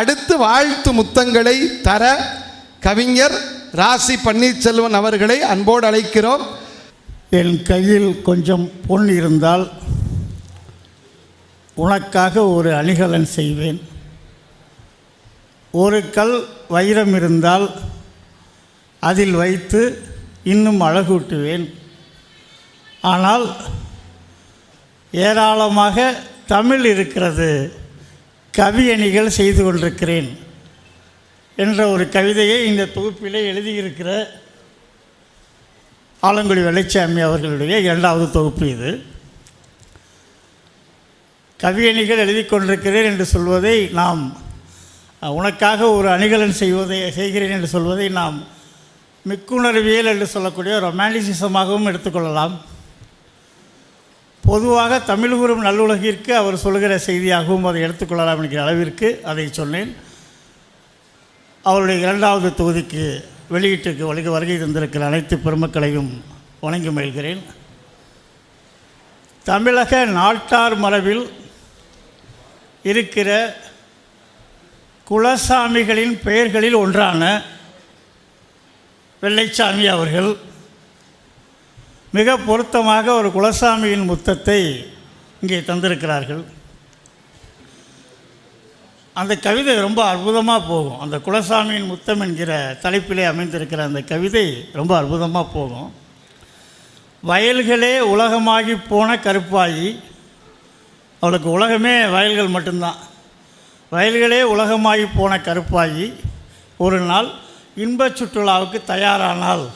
அடுத்து வாழ்த்து முத்தங்களை தர கவிஞர் ராசி பன்னீர்செல்வன் அவர்களை அன்போடு அழைக்கிறோம். என் கையில் கொஞ்சம் பொன் இருந்தால் உனக்காக ஒரு அணிகலன் செய்வேன். ஒரு கல் வைரம் இருந்தால் அதில் வைத்து இன்னும் அழகூட்டுவேன். ஆனால் ஏராளமாக தமிழ் இருக்கிறது. கவியணிகள் செய்து கொண்டிருக்கிறேன் என்ற ஒரு கவிதையை இந்த தொகுப்பிலே எழுதியிருக்கிற ஆலங்குடி வெள்ளைச்சாமி அவர்களுடைய இரண்டாவது தொகுப்பு இது. கவியணிகள் எழுதி கொண்டிருக்கிறேன் என்று சொல்வதை நாம் உனக்காக ஒரு அணிகலன் செய்வதை செய்கிறேன் என்று சொல்வதை நாம் மிக்குணர்வியல் என்று சொல்லக்கூடிய ரொமான்டிசிசமாகவும் எடுத்துக்கொள்ளலாம். பொதுவாக தமிழ்குரும் நல்லுலகிற்கு அவர் சொல்கிற செய்தியாகவும் அதை எடுத்துக்கொள்ளலாம் என்கிற அளவிற்கு அதை சொன்னேன். அவருடைய இரண்டாவது தொகுதிக்கு வெளியீட்டுக்கு வழி வருகை தந்திருக்கிற அனைத்து பெருமக்களையும் வணங்கி மகிழ்கிறேன். தமிழக நாட்டார் மரபில் இருக்கிற குலசாமிகளின் பெயர்களில் ஒன்றான வெள்ளைச்சாமி அவர்கள் மிக பொருத்தமாக ஒரு குலசாமியின் முத்தத்தை இங்கே தந்திருக்கிறார்கள். அந்த கவிதை ரொம்ப அற்புதமாக போகும். அந்த குலசாமியின் முத்தம் என்கிற தலைப்பிலே அமைந்திருக்கிற அந்த கவிதை ரொம்ப அற்புதமாக போகும். வயல்களே உலகமாகி போன கருப்பாயி. அவளுக்கு உலகமே வயல்கள் மட்டும்தான். வயல்களே உலகமாகி போன கருப்பாயி. ஒரு நாள் இன்பச் சுற்றுலாவுக்கு தயாரானால்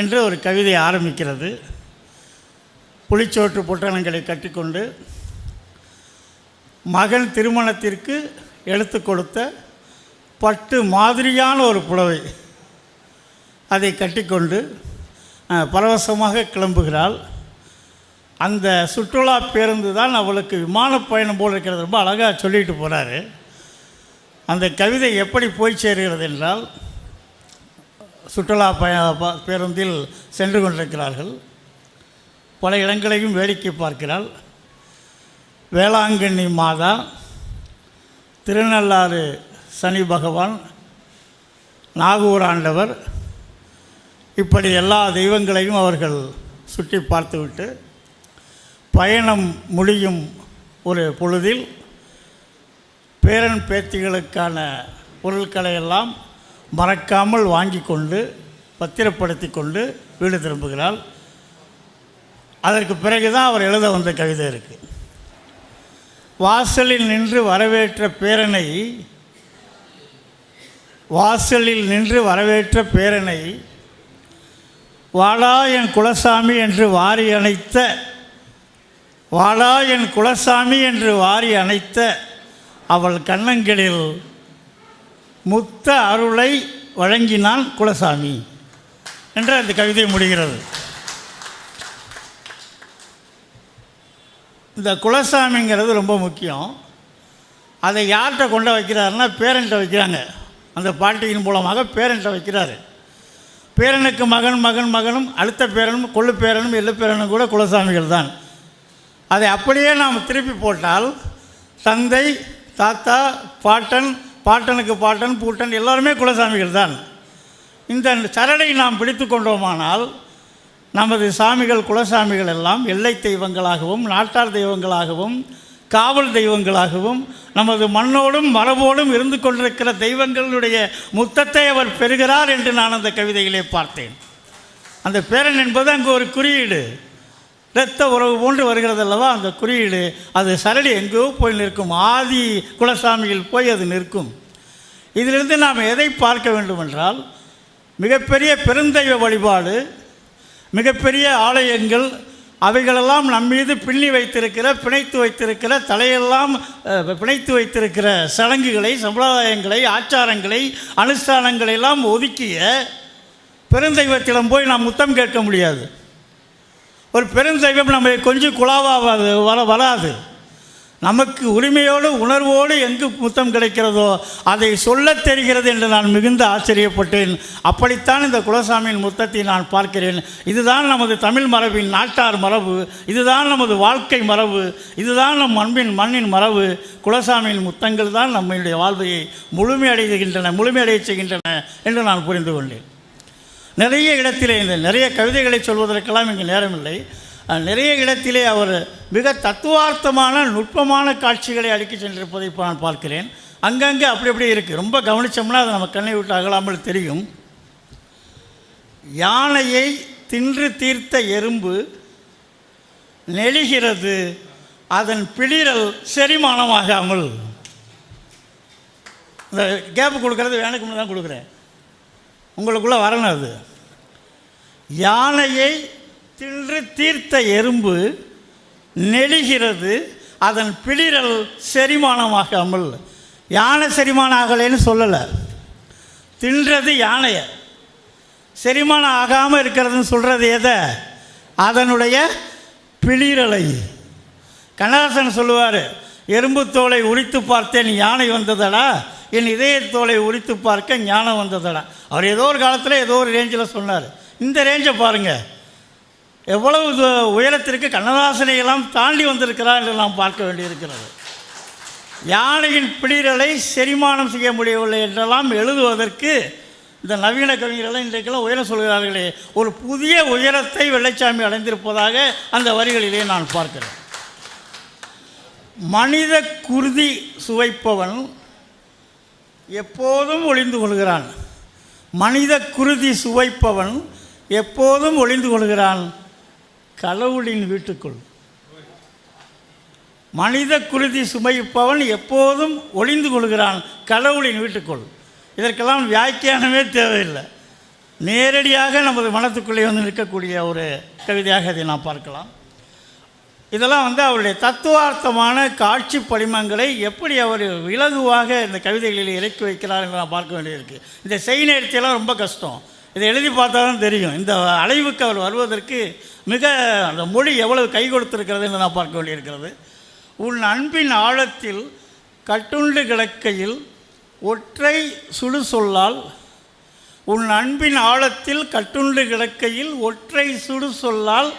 என்று ஒரு கவிதை ஆரம்பிக்கிறது. புளிச்சோற்று பொட்டணங்களை கட்டிக்கொண்டு மகன் திருமணத்திற்கு எடுத்து கொடுத்த பட்டு மாதிரியான ஒரு புடவை அதை கட்டிக்கொண்டு பரவசமாக கிளம்புகிறாள். அந்த சுற்றுலா பேருந்து தான் அவளுக்கு விமான பயணம் போல் இருக்கிறது. ரொம்ப அழகாக சொல்லிட்டு போகிறாரு அந்த கவிதை எப்படி போய் சேருகிறது என்றால் சுற்றுலா பய ப- பேருந்தில் சென்று கொண்டிருக்கிறார்கள். பல இடங்களையும் வேடிக்கை பார்க்கிறாள். வேளாங்கண்ணி மாதா திருநள்ளாறு சனி பகவான் நாகூர் ஆண்டவர் இப்படி எல்லா தெய்வங்களையும் அவர்கள் சுற்றி பார்த்துவிட்டு பயணம் முடியும் ஒரு பொழுதில் பேரன் பேத்திகளுக்கான பொருட்களை எல்லாம் மறக்காமல் வாங்கி கொண்டு பத்திரப்படுத்தி கொண்டு வீடு திரும்புகிறாள். அதற்கு பிறகு தான் அவர் எழுத வந்த கவிதை இருக்குது வாசலில் நின்று வரவேற்ற பேரனை வாசலில் நின்று வரவேற்ற பேரனை வாடா என் குலசாமி என்று வாரி அணைத்த வாடா என் குலசாமி என்று வாரி அணைத்த அவள் கண்ணங்களில் முத்த அருளை வழங்கினான் குலசாமி. என்று அந்த கவிதை முடிகிறது. இந்த குலசாமிங்கிறது ரொம்ப முக்கியம். அதை யார்கிட்ட கொண்டு வைக்கிறாருன்னா பேரண்ட்டை வைக்கிறாங்க. அந்த பாட்டியின் மூலமாக பேரண்ட்டை வைக்கிறாரு. பேரனுக்கு மகன் மகன் மகனும் அடுத்த பேரனும் கொள்ளு பேரனும் எள்ளு பேரனும் கூட குலசாமிகள் தான். அதை அப்படியே நாம் திருப்பி போட்டால் தந்தை தாத்தா பாட்டன் பாட்டனுக்கு பாட்டன் பூட்டன் எல்லாருமே குலசாமிகள் தான். இந்த சரடை நாம் பிடித்து கொண்டோமானால் நமது சாமிகள் குலசாமிகள் எல்லாம் எல்லை தெய்வங்களாகவும் நாட்டார் தெய்வங்களாகவும் காவல் தெய்வங்களாகவும் நமது மண்ணோடும் மரபோடும் இருந்து கொண்டிருக்கிற தெய்வங்களுடைய முத்தத்தை அவர் பெறுகிறார் என்று நான் அந்த கவிதையிலே பார்த்தேன். அந்த பேரன் என்பது அங்கு ஒரு குறியீடு. இரத்த உறவு போன்று வருகிறது அல்லவா அந்த குறியீடு அது சரடி எங்கேயோ போய் நிற்கும். ஆதி குலசாமியில் போய் அது நிற்கும். இதிலிருந்து நாம் எதை பார்க்க வேண்டுமென்றால் மிகப்பெரிய பெருந்தெய்வ வழிபாடு மிகப்பெரிய ஆலயங்கள் அவைகளெல்லாம் நம் மீது பின்னி வைத்திருக்கிற பிணைத்து வைத்திருக்கிற தலையெல்லாம் பிணைத்து வைத்திருக்கிற சடங்குகளை சம்பிரதாயங்களை ஆச்சாரங்களை அனுஷ்டானங்களை எல்லாம் ஒதுக்கிய பெருந்தெய்வத்திடம் போய் நாம் முத்தம் கேட்க முடியாது. ஒரு பெருந்தெய்வம் நம்மை கொஞ்சம் குழாவாகாது வர வராது. நமக்கு உரிமையோடு உணர்வோடு எங்கு முத்தம் கிடைக்கிறதோ அதை சொல்லத் தெரிகிறது என்று நான் மிகுந்த ஆச்சரியப்பட்டேன். அப்படித்தான் இந்த குலசாமியின் முத்தத்தை நான் பார்க்கிறேன். இதுதான் நமது தமிழ் மரபின் நாட்டார் மரபு. இதுதான் நமது வாழ்க்கை மரபு. இதுதான் நம் அன்பின் மண்ணின் மரபு. குலசாமியின் முத்தங்கள் தான் நம்முடைய வாழ்வையை முழுமையடைகின்றன முழுமையடைய செய்கின்றன என்று நான் புரிந்து கொண்டேன். நிறைய இடத்திலே இந்த நிறைய கவிதைகளை சொல்வதற்கெல்லாம் இங்கு நேரமில்லை. நிறைய இடத்திலே அவர் மிக தத்துவார்த்தமான நுட்பமான காட்சிகளை அடுக்கி சென்றிருப்பதை இப்போ நான் பார்க்கிறேன். அங்கங்கே அப்படி அப்படியே இருக்குது ரொம்ப கவனித்தோம்னா அது நம்ம கண்ணை விட்டு அகலாமல் தெரியும். யானையை தின்று தீர்த்த எறும்பு நெளிகிறது. அதன் பிளிரல் செரிமானமாகாமல். இந்த கேப் கொடுக்கறது வேணுக்கு முன்னே தான் கொடுக்குறேன். உங்களுக்குள்ளே வரணும் அது. யானையை தின்று தீர்த்த எறும்பு நெளிகிறது அதன் பிளிரல் செரிமானமாகாமல் யானை செரிமானம் ஆகலைன்னு சொல்லலை. தின்றது யானையை. செரிமானம் ஆகாமல் இருக்கிறதுன்னு சொல்கிறது எதை? அதனுடைய பிளிரலை. கண்ணதாசன் சொல்லுவார் எறும்பு தோலை உரித்து பார்த்தேன் யானை வந்ததடா? என் இதய தோலை உரித்து பார்க்க ஞானம் வந்ததடா? அவர் ஏதோ ஒரு காலத்தில் ஏதோ ஒரு ரேஞ்சில் சொன்னார். இந்த ரேஞ்சை பாருங்கள் எவ்வளவு உயரத்திற்கு கண்ணதாசனை எல்லாம் தாண்டி வந்திருக்கிறார் என்று நாம் பார்க்க வேண்டியிருக்கிறது. யானையின் பிடிரலை செரிமானம் செய்ய முடியவில்லை என்றெல்லாம் எழுதுவதற்கு இந்த நவீன கவிஞர்கள் இன்றைக்கெல்லாம் உயரம் சொல்கிறார்களே ஒரு புதிய உயரத்தை வெள்ளைச்சாமி அடைந்திருப்பதாக அந்த வரிகளிலே நான் பார்க்கிறேன். மனித குருதி சுவைப்பவன் எப்போதும் ஒளிந்து கொள்கிறான். மனித குருதி சுவைப்பவன் எப்போதும் ஒளிந்து கொள்கிறான் கடவுளின் வீட்டுக்குள். மனித குருதி சுமைப்பவன் எப்போதும் ஒளிந்து கொள்கிறான் கடவுளின் வீட்டுக்குள். இதற்கெல்லாம் வியாக்கியானமே தேவையில்லை. நேரடியாக நமது மனத்துக்குள்ளே வந்து நிற்கக்கூடிய ஒரு கவிதையாக இதை நாம் பார்க்கலாம். இதெல்லாம் வந்து அவருடைய தத்துவார்த்தமான காட்சி படிமங்களை எப்படி அவர் இலகுவாக இந்த கவிதைகளில் இறக்கி வைக்கிறார் என்று நான் பார்க்க வேண்டியிருக்கு இந்த செய் நேர்த்தியெல்லாம் ரொம்ப கஷ்டம். இதை எழுதி பார்த்தா தான் தெரியும். இந்த அழைவுக்கு அவர் வருவதற்கு மிக அந்த மொழி எவ்வளவு கை கொடுத்திருக்கிறது என்று நான் பார்க்க வேண்டியிருக்கிறது. உன் அன்பின் ஆழத்தில் கட்டுண்டு கிடக்கையில் ஒற்றை சுடு சொல்லால் உன் அன்பின் ஆழத்தில் கட்டுண்டு கிடக்கையில் ஒற்றை சுடு சொல்லால்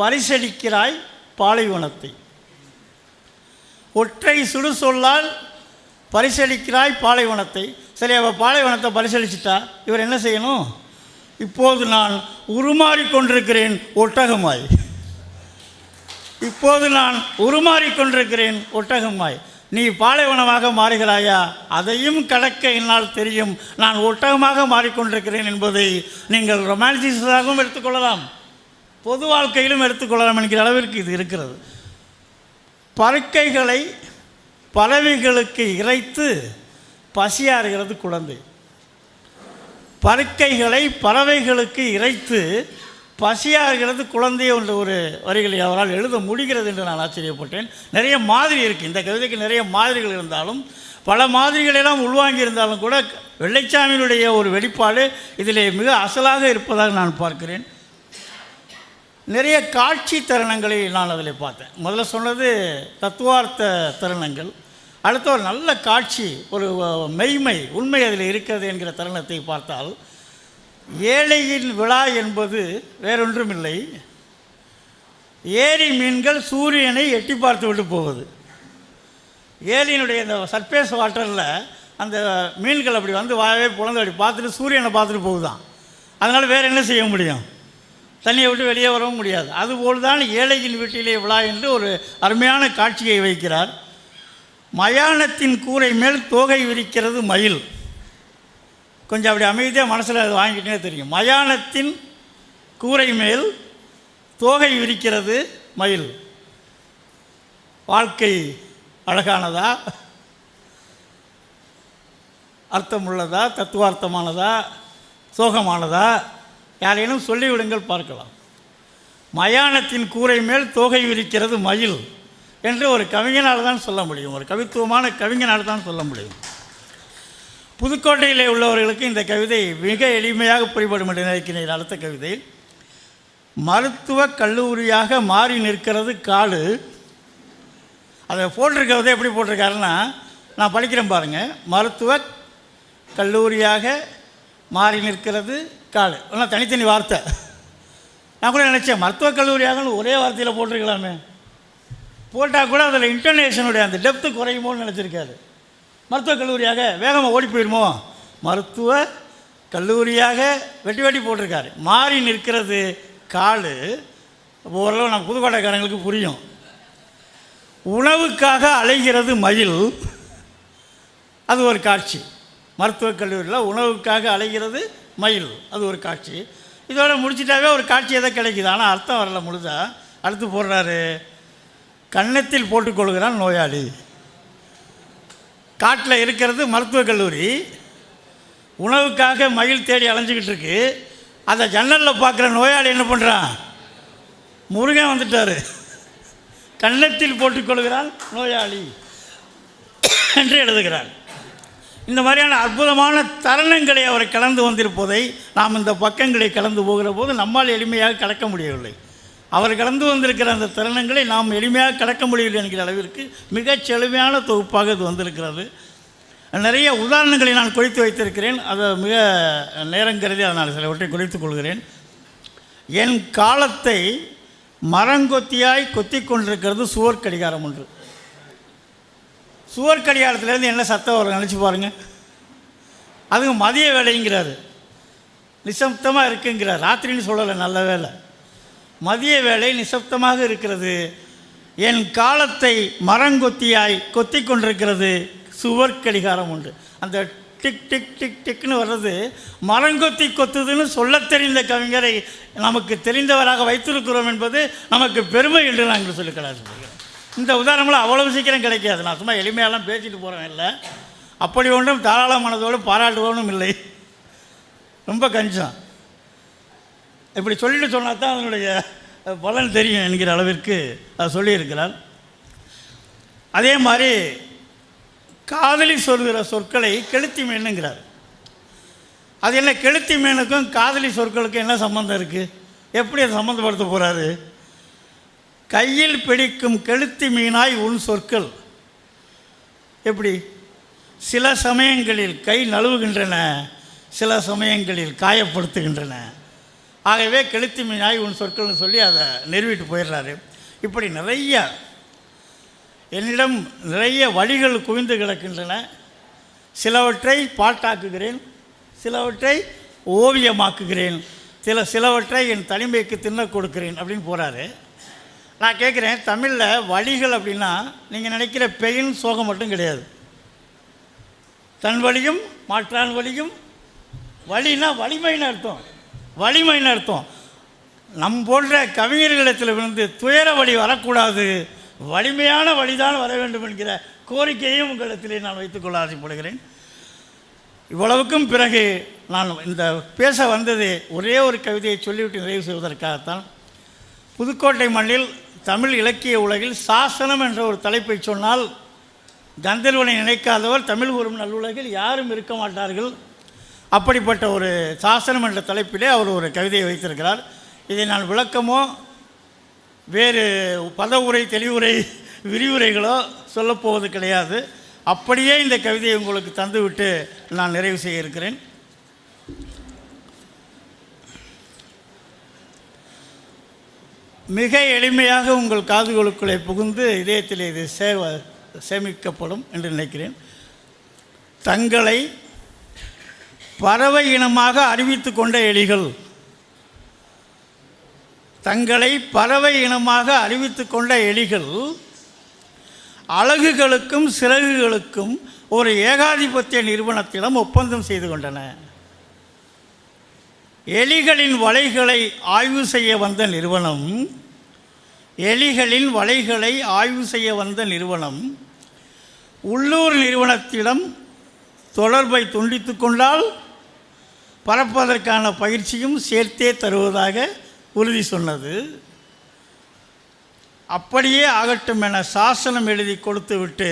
பரிசடிக்கிறாய் பாலைவனத்தை. ஒற்றை சுடு சொல்லால் பரிசளிக்கிறாய் பாலைவனத்தை. சரி அவள் பாலைவனத்தை பரிசளிச்சிட்டா இவர் என்ன செய்யணும்? இப்போது நான் உருமாறிக்கொண்டிருக்கிறேன் ஒட்டகமாய். இப்போது நான் உருமாறிக்கொண்டிருக்கிறேன் ஒட்டகமாய். நீ பாலைவனமாக மாறுகிறாயா? அதையும் கடக்க என்னால் தெரியும். நான் ஒட்டகமாக மாறிக்கொண்டிருக்கிறேன் என்பதை நீங்கள் ரொமான்டிசிஸாகவும் எடுத்துக்கொள்ளலாம். பொது வாழ்க்கையிலும் எடுத்துக்கொள்ளலாம் என்கிற அளவிற்கு இது இருக்கிறது. பறக்கைகளை பறவைகளுக்கு இறைத்து பசியாறுகிறது குழந்தை. பறக்கைகளை பறவைகளுக்கு இறைத்து பசியாகிறது குழந்தை என்ற ஒரு வரிகளை அவரால் எழுத முடிகிறது என்று நான் ஆச்சரியப்பட்டேன். நிறைய மாதிரி இருக்குது இந்த கவிதைக்கு நிறைய மாதிரிகள் இருந்தாலும் பல மாதிரிகளெல்லாம் உள்வாங்கி இருந்தாலும் கூட வெள்ளைச்சாமியினுடைய ஒரு வெளிப்பாடு இதிலே மிக அசலாக இருப்பதாக நான் பார்க்கிறேன். நிறைய காட்சி தருணங்களை நான் அதில் பார்த்தேன். முதல்ல சொன்னது தத்துவார்த்த தருணங்கள். அடுத்த ஒரு நல்ல காட்சி ஒரு மெய்மை உண்மை அதில் இருக்கிறது என்கிற தருணத்தை பார்த்தால் ஏழையின் விழா என்பது வேறொன்றுமில்லை. ஏரி மீன்கள் சூரியனை எட்டி பார்த்து விட்டு போவது. ஏரியினுடைய இந்த சர்ஃபேஸ் வாட்டரில் அந்த மீன்கள் அப்படி வந்து வாயவே புலந்து அப்படி பார்த்துட்டு சூரியனை பார்த்துட்டு போகுதான். அதனால் வேறு என்ன செய்ய முடியும்? தண்ணியை விட்டு வெளியே வரவும் முடியாது. அதுபோல் தான் ஏழையின் வீட்டிலே விழா என்று ஒரு அருமையான காட்சியை வைக்கிறார். மயானத்தின் கூரை மேல் தோகை விரிக்கிறது மயில். கொஞ்சம் அப்படி அமைதியாக மனசில் அது வாங்கிட்டே தெரியும். மயானத்தின் கூரை மேல் தோகை விரிக்கிறது மயில். வாழ்க்கை அழகானதா? அர்த்தமுள்ளதா? தத்துவார்த்தமானதா? சோகமானதா? யாரேனும் சொல்லிவிடுங்கள் பார்க்கலாம். மயானத்தின் கூரை மேல் தோகை விரிக்கிறது மயில். என்று ஒரு கவிஞனால் தான் சொல்ல முடியும். ஒரு கவித்துவமான கவிஞனால் தான் சொல்ல முடியும். புதுக்கோட்டையிலே உள்ளவர்களுக்கு இந்த கவிதை மிக எளிமையாக புரிபடும் என்று நினைக்கிறேன். அடுத்த கவிதை மருத்துவ கல்லூரியாக மாறி நிற்கிறது காடு. அதை போட்டிருக்கிறது எப்படி போட்டிருக்காருன்னா நான் படிக்கிறேன் பாருங்கள் மருத்துவ கல்லூரியாக மாறி நிற்கிறது காடு. ஆனால் தனித்தனி வார்த்தை. நான் கூட நினச்சேன் மருத்துவக் கல்லூரியாகன்னு ஒரே வார்த்தையில் போட்டிருக்கலாமே. போட்டால் கூட அதில் இன்டர்நேஷனுடைய அந்த டெப்த்து குறையுமோன்னு நினச்சிருக்காரு. மருத்துவக் கல்லூரியாக வேகமாக ஓடி போயிடுமோ மருத்துவ கல்லூரியாக வெட்டி வெட்டி போட்டிருக்காரு. மாறி நிற்கிறது கால் ஓரளவு நம்ம புதுக்கோட்டைக்காரங்களுக்கு புரியும். உணவுக்காக அலைகிறது மயில் அது ஒரு காட்சி. மருத்துவக் கல்லூரியில் உணவுக்காக அலைகிறது மயில் அது ஒரு காட்சி. இதோட முடிச்சிட்டாவே ஒரு காட்சி எதை கிடைக்குது. ஆனால் அர்த்தம் வரல முழுதா. அடுத்து போடுறாரு. கன்னத்தில் போட்டுக்கொள்கிறான் நோயாளி. காட்டில் இருக்கிறது மருத்துவக் கல்லூரி. உணவுக்காக மயில் தேடி அலைஞ்சிக்கிட்டு இருக்கு. அதை ஜன்னலில் பார்க்குற நோயாளி என்ன பண்ணுறான் முருகன் வந்துட்டார். கன்னத்தில் போட்டுக்கொள்கிறான் நோயாளி என்று எழுதுகிறார். இந்த மாதிரியான அற்புதமான தருணங்களை அவர் கலந்து வந்திருப்பதை நாம் இந்த பக்கங்களை கலந்து போகிற போது நம்மால் எளிமையாக கடக்க முடியவில்லை. அவர் கடந்து வந்திருக்கிற அந்த தருணங்களை நாம் எளிமையாக கடக்க முடியவில்லை என்கிற அளவிற்கு மிகச் செழுமையான தொகுப்பாக இது வந்திருக்கிறது. நிறைய உதாரணங்களை நான் குறித்து வைத்திருக்கிறேன். அதை மிக நேரம் கருதி அதனால் சிலவற்றை குறித்துக் கொள்கிறேன். என் காலத்தை மரங்கொத்தியாய் கொத்தி கொண்டிருக்கிறது சுவர் கடிகாரம் ஒன்று. சுவர் கடிகாரத்துலேருந்து என்ன சத்தம் வரும்? நினச்சி பாருங்கள் அதுவும் மதிய வேலைங்கிறாரு நிசப்தமாக இருக்குங்கிறார். ராத்திரின்னு சொல்லலை நல்ல வேலை மதிய வேலை நிசப்தமாக இருக்கிறது. என் காலத்தை மரங்கொத்தியாய் கொத்தி கொண்டிருக்கிறது. சுவர் கடிகாரம் உண்டு அந்த டிக் டிக் டிக் டிக்னு வர்றது மரங்கொத்தி கொத்துதுன்னு சொல்லத் தெரிந்த கவிஞரை நமக்கு தெரிந்தவராக வைத்திருக்கிறோம் என்பது நமக்கு பெருமை என்று நாங்கள் சொல்லி கலாச்சாரம் இந்த உதாரணம்லாம் அவ்வளவு சீக்கிரம் கிடைக்காது. நான் சும்மா எளிமையெல்லாம் பேசிட்டு போகிறேன் இல்லை. அப்படி ஒன்றும் தாராளமானதோடு பாராட்டுவோனும் இல்லை. ரொம்ப கஞ்சம். இப்படி சொல்லிட்டு சொன்னால் தான் அதனுடைய பலன் தெரியும் என்கிற அளவிற்கு அதை சொல்லியிருக்கிறார். அதே மாதிரி காதலி சொல்கிற சொற்களை கெளுத்தி மீனுங்கிறார் அது என்ன கெளுத்தி மீனுக்கும் காதலி சொற்களுக்கும் என்ன சம்மந்தம் இருக்குது எப்படி அதை சம்மந்தப்படுத்த போகிறாரு கையில் பிடிக்கும் கெளுத்தி மீனாய் உன் சொற்கள். எப்படி? சில சமயங்களில் கை நழுவுகின்றன சில சமயங்களில் காயப்படுத்துகின்றன. ஆகவே கெளுத்தி மீனாய் உன் சொற்கள்னு சொல்லி அதை நிறுவிட்டு போயிடுறாரு. இப்படி நிறைய என்னிடம் நிறைய வழிகள் குவிந்து கிடக்கின்றன. சிலவற்றை பாட்டாக்குகிறேன் சிலவற்றை ஓவியமாக்குகிறேன் சில சிலவற்றை என் தனிமைக்கு தின்ன கொடுக்கிறேன் அப்படின்னு போகிறாரு நான் கேட்குறேன் தமிழில் வழிகள் அப்படின்னா நீங்கள் நினைக்கிற பெயின் சோகம் மட்டும் கிடையாது. தன் வழியும் மாற்றான் வழியும் வழினா வலிமைன்னு அர்த்தம். வலிமைன்னு அர்த்தம் நம் போன்ற கவிஞர்களிடத்தில் விழுந்து துயர வழி வரக்கூடாது. வலிமையான வழிதான் வர வேண்டும் என்கிற கோரிக்கையும் உங்களிடத்திலே நான் வைத்துக்கொள்ள ஆசைப்படுகிறேன். இவ்வளவுக்கும் பிறகு நான் இந்த பேச வந்தது ஒரே ஒரு கவிதையை சொல்லிவிட்டு நிறைவு செய்வதற்காகத்தான். புதுக்கோட்டை மண்ணில் தமிழ் இலக்கிய உலகில் சாசனம் என்ற ஒரு தலைப்பை சொன்னால் கந்தர்வனை நினைக்காதவர் தமிழ் கூறும் நல்லுலகில் யாரும் இருக்க மாட்டார்கள். அப்படிப்பட்ட ஒரு சாசனம் என்ற தலைப்பிலே அவர் ஒரு கவிதையை வைத்திருக்கிறார். இதை நான் விளக்கமோ வேறு பதவுரை தெளிவுரை விரிவுரைகளோ சொல்லப்போவது கிடையாது. அப்படியே இந்த கவிதையை உங்களுக்கு தந்துவிட்டு நான் நிறைவு செய்ய இருக்கிறேன். மிக எளிமையாக உங்கள் காதுகளுக்குள்ளே புகுந்து இதயத்தில் இது சேவ சேமிக்கப்படும் என்று நினைக்கிறேன். தங்களை பறவை இனமாக அறிவித்து கொண்ட எலிகள். தங்களை பறவை இனமாக அறிவித்து கொண்ட எலிகள் அலகுகளுக்கும் சிறகுகளுக்கும் ஒரு ஏகாதிபத்திய நிறுவனத்திடம் ஒப்பந்தம் செய்து கொண்டன. எலிகளின் வலைகளை ஆய்வு செய்ய வந்த நிறுவனம் எலிகளின் வலைகளை ஆய்வு செய்ய வந்த நிறுவனம் உள்ளூர் நிறுவனத்திடம் தொடர்பை துண்டித்து கொண்டால் பறப்பதற்கான பயிற்சியும் சேர்த்தே தருவதாக உறுதி சொன்னது. அப்படியே ஆகட்டும் என சாசனம் எழுதி கொடுத்துவிட்டு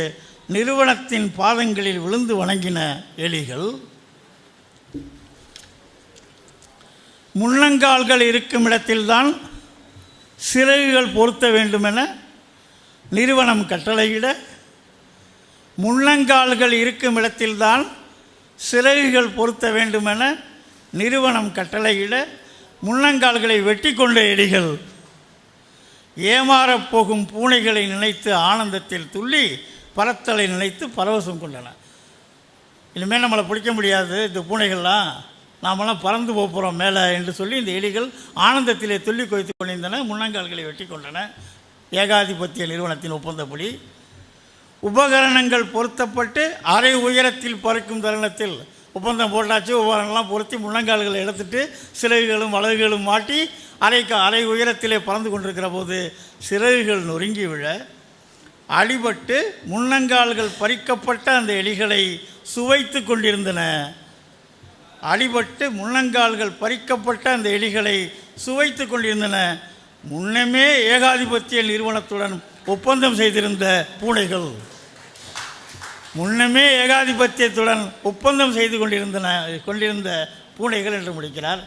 நிறுவனத்தின் பாதங்களில் விழுந்து வணங்கின எலிகள் முன்னங்கால்கள் இருக்கும் இடத்தில்தான் சிறகுகள் பொருத்த வேண்டுமென நிறுவனம் கட்டளையிட முள்ளங்கால்கள் இருக்கும் இடத்தில்தான் சிறகுகள் பொருத்த வேண்டுமென நிறுவனம் கட்டளையிட முன்னங்கால்களை வெட்டி கொண்ட எலிகள். ஏமாறப் போகும் பூனைகளை நினைத்து ஆனந்தத்தில் துள்ளி பறத்தலை நினைத்து பரவசம் கொண்டன. இனிமேல் நம்மளை பிடிக்க முடியாது இந்த பூனைகள்லாம். நாமெல்லாம் பறந்து போக போகிறோம் மேலே என்று சொல்லி இந்த எலிகள் ஆனந்தத்திலே துள்ளி கொய்த்து கொண்டிருந்தன முன்னங்கால்களை வெட்டி கொண்டன ஏகாதிபத்திய நிறுவனத்தின் ஒப்பந்தப்படி. உபகரணங்கள் பொருத்தப்பட்டு அரை உயரத்தில் பறக்கும் தருணத்தில் ஒப்பந்தம் போட்டாச்சு உபகரணம்லாம் பொருத்தி முன்னங்கால்களை எடுத்துட்டு சிறகுகளும் வலகுகளும் மாட்டி அரைக்கு அரை உயரத்திலே பறந்து கொண்டிருக்கிற போது சிறகுகள் நொறுங்கி விழ அடிபட்டு முன்னங்கால்கள் பறிக்கப்பட்ட அந்த எலிகளை சுவைத்து கொண்டிருந்தன. அடிபட்டு முன்னங்கால்கள் பறிக்கப்பட்ட அந்த எலிகளை சுவைத்து கொண்டிருந்தன. முன்னமே ஏகாதிபத்திய நிறுவனத்துடன் ஒப்பந்தம் செய்திருந்த பூனைகள். முன்னமே ஏகாதிபத்தியத்துடன் ஒப்பந்தம் செய்து கொண்டிருந்தன கொண்டிருந்த பூனைகள் என்று முடிக்கிறார்.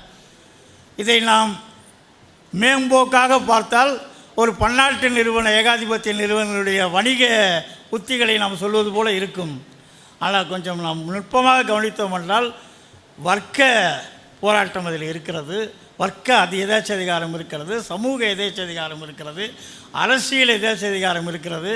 இதை நாம் மேம்போக்காக பார்த்தால் ஒரு பன்னாட்டு நிறுவன ஏகாதிபத்திய நிறுவனங்களுடைய வணிக உத்திகளை நாம் சொல்வது போல இருக்கும். ஆனால் கொஞ்சம் நாம் நுட்பமாக கவனித்தோம் என்றால் வர்க்க போராட்டம் அதில் இருக்கிறது. வர்க்க அது எதேச்சதிகாரம் இருக்கிறது சமூக எதேச்சதிகாரம் இருக்கிறது அரசியல் எதேச்சதிகாரம் இருக்கிறது.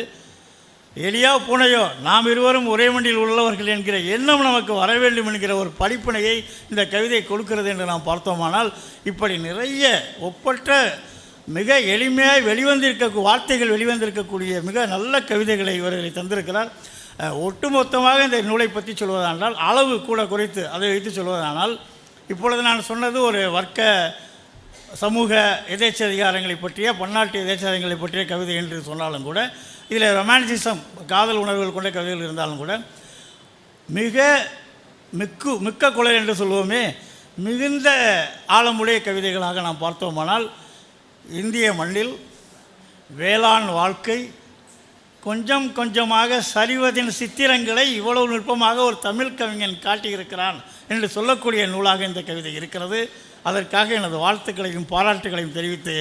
எலியோ பூனையோ நாம் இருவரும் ஒரே மண்டியில் உள்ளவர்கள் என்கிற எண்ணம் நமக்கு வர வேண்டும் என்கிற ஒரு படிப்பினையை இந்த கவிதை கொடுக்கிறது என்று நாம் பார்த்தோமானால் இப்படி நிறைய ஒப்பற்ற மிக எளிமையாக வெளிவந்திருக்க வார்த்தைகள் வெளிவந்திருக்கக்கூடிய மிக நல்ல கவிதைகளை இவர்களை தந்திருக்கிறார். ஒட்டுமொத்தமாக இந்த நூலை பற்றி சொல்வதானால் அளவு கூட குறைத்து அதை வைத்து சொல்வதானால் இப்பொழுது நான் சொன்னது ஒரு வர்க்க சமூக எதேச்சதிகாரங்களை பற்றிய பன்னாட்டு எதேச்சதிகாரங்களை பற்றிய கவிதை என்று சொன்னாலும் கூட இதில் ரொமான்டிசம் காதல் உணர்வுகள் கொண்ட கவிதைகள் இருந்தாலும் கூட மிக மிக்கு மிக்க குலை என்று சொல்லுவோமே மிகுந்த ஆழமுடைய கவிதைகளாக நாம் பார்த்தோமானால் இந்திய மண்ணில் வேளாண் வாழ்க்கை கொஞ்சம் கொஞ்சமாக சரிவதின் சித்திரங்களை இவ்வளவு நுட்பமாக ஒரு தமிழ் கவிஞன் காட்டியிருக்கிறான் என்று சொல்லக்கூடிய நூலாக இந்த கவிதை இருக்கிறது. அதற்காக எனது வாழ்த்துக்களையும் பாராட்டுகளையும் தெரிவித்து